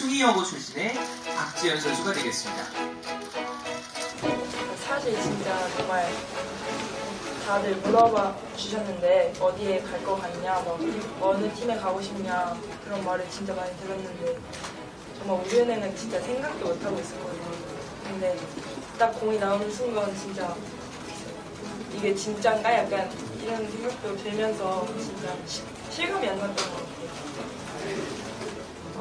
숭이여고 출신의 박지현 선수가 되겠습니다. 사실 진짜 정말 다들 물어봐 주셨는데 어디에 갈거 같냐, 뭐 어느 팀에 가고 싶냐 그런 말을 진짜 많이 들었는데 정말 우리은행은 진짜 생각도 못 하고 있었거든요. 근데 딱 공이 나오는 순간 진짜 이게 진짠가 약간 이런 생각도 들면서 진짜 시- 실감이 안 났던 것 같아요.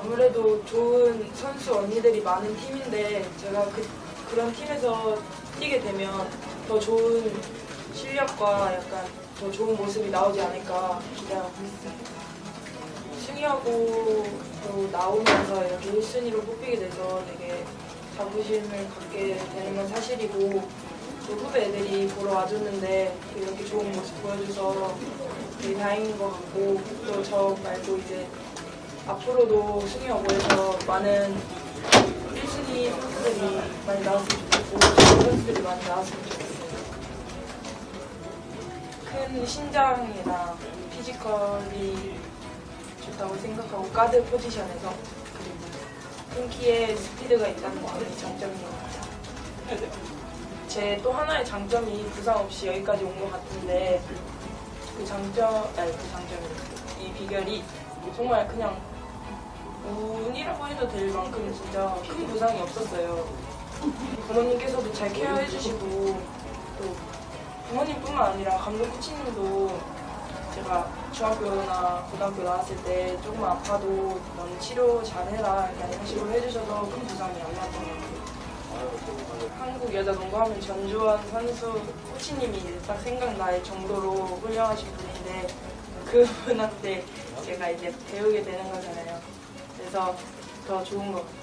아무래도 좋은 선수 언니들이 많은 팀인데 제가 그, 그런 팀에서 뛰게 되면 더 좋은 실력과 약간 더 좋은 모습이 나오지 않을까 기대하고 있습니다. 승희하고 또 나오면서 이렇게 1순위로 뽑히게 돼서 되게 자부심을 갖게 되는 건 사실이고 또 후배 애들이 보러 와줬는데 이렇게 좋은 모습 보여줘서 되게 다행인 것 같고 또 저 말고 이제 앞으로도 승희여고에서 많은 1순위 선수들이 많이 나왔으면 좋겠고 선수들이 많이 나왔으면 좋겠어요. 큰 신장이나 피지컬이 좋다고 생각하고 가드 포지션에서 그리고 큰 키에 스피드가 있다는 점이 장점인 것 같아요. 제 또 하나의 장점이 부상 없이 여기까지 온 것 같은데 그 장점, 아니 그 장점이 이 비결이 정말 그냥 운이라고 해도 될 만큼 진짜 큰 부상이 없었어요. 부모님께서도 잘 케어해 주시고 또 부모님뿐만 아니라 감독 코치님도 제가 중학교나 고등학교 나왔을 때 조금만 아파도 넌 치료 잘해라 이런 식으로 해주셔서 큰 부상이 안 나왔던 것 같아요. 한국 여자 농구하면 전주원 선수 코치님이 딱 생각날 정도로 훌륭하신 분인데 그분한테 제가 이제 배우게 되는 거잖아요. 그래서 더 좋은 것 같아요.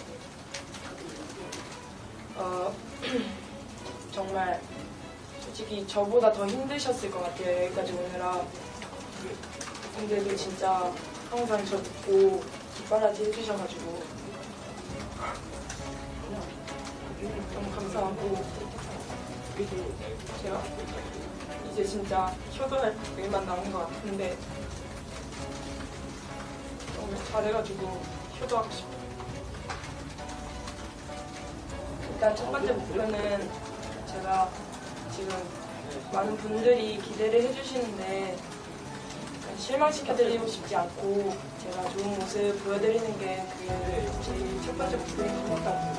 어, 정말 솔직히 저보다 더 힘드셨을 것 같아요. 여기까지 오느라. 근데도 진짜 항상 저 듣고 뒷바라지 해주셔가지고 너무 감사하고 제가 이제 진짜 효도할 일만 남은 것 같은데 너무 잘해가지고 효도하고 싶어요. 일단 첫 번째 목표는 제가 지금 많은 분들이 기대를 해주시는데 실망시켜드리고 싶지 않고 제가 좋은 모습 보여드리는 게 그게 제일 첫 번째 목표인 것 같아요.